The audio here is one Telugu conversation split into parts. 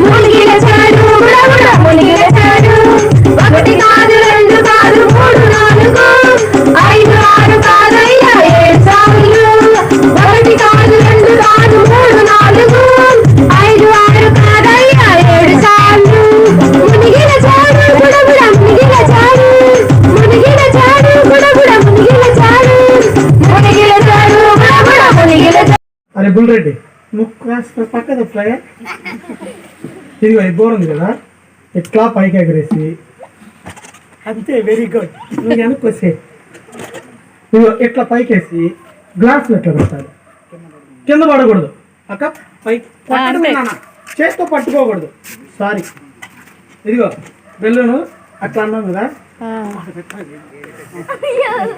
మునిగిలచాడు బుడబుడ మునిగిలచాడు అరే బుల్రెడ్డి నువ్వు కాస్త పక్కన ఫ్లయర్ ఇదిగో ఈ బోర్ ఉంది కదా? ఇట్లా పైకి ఎగరేసి. అంతే వెరీ గుడ్ నువ్వు వెనక్కి ఇదిగో ఇట్లా పైకేసి గ్లాసులు ఎట్లా పెట్టాలి. కింద పడకూడదు. అక్క నాన్న. చేత్తో పట్టుకోకూడదు. సారీ ఇదిగో బెల్లును అట్లా అన్నాం కదా?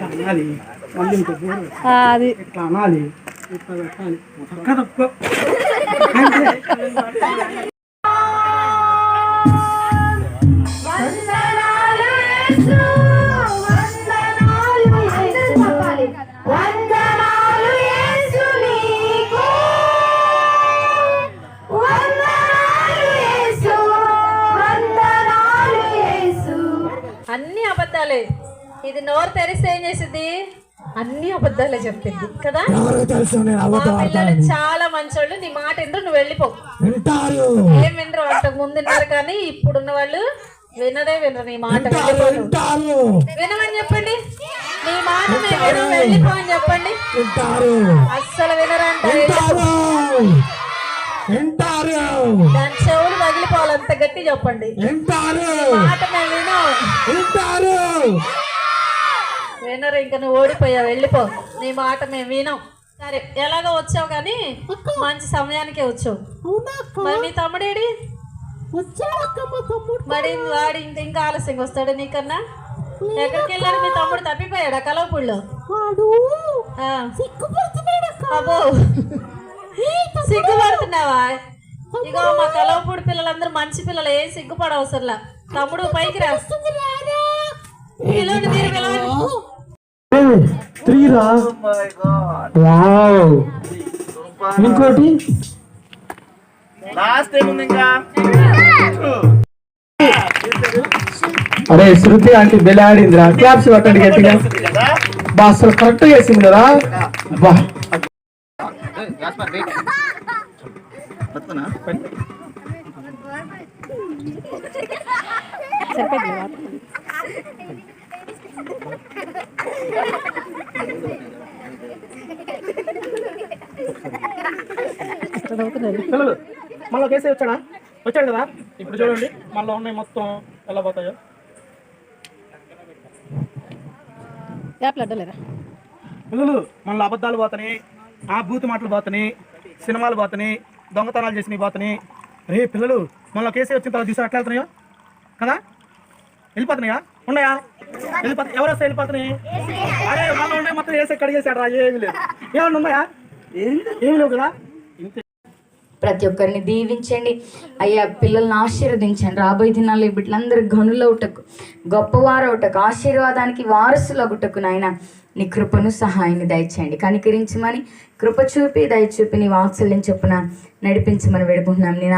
అనాలి. మళ్ళీ ఇట్లా అనాలి. ఇట్లా పెట్టాలి. పక్క తప్పుకో అబద్ధాలే ఇది నోరు తెరిస్తే ఏం చేసింది అన్ని అబద్ధాలే చెప్పింది కదా? పిల్లలు చాలా మంచోళ్ళు నీ మాట ఎందుకు నువ్వు వెళ్ళిపో. ఏం వినరు అంతకు ముందు విన్నారు కానీ ఇప్పుడున్న వాళ్ళు వినరే వినరు నీ మాట. వినమని చెప్పండి. నీ మాట వినం వెళ్ళిపో అని చెప్పండి. అస్సలు వినరంట అంత గట్టి చెప్పండి. మాట మేము వినం. వినరు ఇంకా నువ్వు ఓడిపోయావు. వెళ్ళిపో. నీ మాట మేము వినం. సరే ఎలాగో వచ్చావు కానీ మంచి సమయానికే వచ్చావు. మరి మీ తమ్ముడేడి? మరి వాడు ఇంత ఇంకా ఆలస్యంగా వస్తాడు నీకన్నా? ఎక్కడికి వెళ్ళాడు మీ తమ్ముడు? తప్పిపోయాడా కలవపుల్లో ఆ. అబ్బో. సిగ్గుపడుతున్నావా? ఇగో మా కలవపూడి పిల్లలందరూ మంచి పిల్లలు ఏం సిగ్గుపడవసరంలా తమ్ముడు పైకి రా. పిల్లోని మీరు పిలవండి త్రీరా వావ్. ఇంకోటి? లాస్ట్ ఏముంది ఇంకా? అరే శృతి అంటే బెల్ ఆడిందిరా క్లాప్స్ కొట్టండి గట్టిగా. కదా బా అసలు కరెక్ట్ చేసింది కదా. బా. పిల్లలు మళ్ళీ కేసే వచ్చాడా? వచ్చాడు కదా? ఇప్పుడు చూడండి మళ్ళీ ఉన్నాయి మొత్తం ఎలా పోతాయో. పిల్లలు మళ్ళీ అబద్ధాలు పోతని ఆ బూతు మాటలు పోతని సినిమాలు పోతని దొంగతనాలు చేసినవి పోతని రే పిల్లలు మళ్ళీ కేసీ వచ్చిన తర్వాత తీసుకు ఎట్లా వెళ్తున్నాయో? కదా? వెళ్ళిపోతున్నాయా? ఉన్నాయా? వెళ్ళిపోతా ఎవరు వస్తే వెళ్ళిపోతున్నాయి? అరే మళ్ళీ ఉన్నాయి మొత్తం వేసి కడిగేసాడు రా ఏమి లేదు. ఏమన్నా ఉన్నాయా? ఏమి లేవు కదా? ప్రతి ఒక్కరిని దీవించండి. అయ్యా పిల్లల్ని ఆశీర్వదించండి. రాబోయే దినాల్లో బిడ్డలందరూ గనులవుటకు గొప్పవారవుటకు ఆశీర్వాదానికి వారసులగుటకు నాయన. నీ కృపను సహాయాన్ని దయచేయండి. కనికరించమని కృప చూపి దయచూపి నీ వాత్సల్యం చొప్పున నడిపించమని వేడుకుంటున్నాం. నీ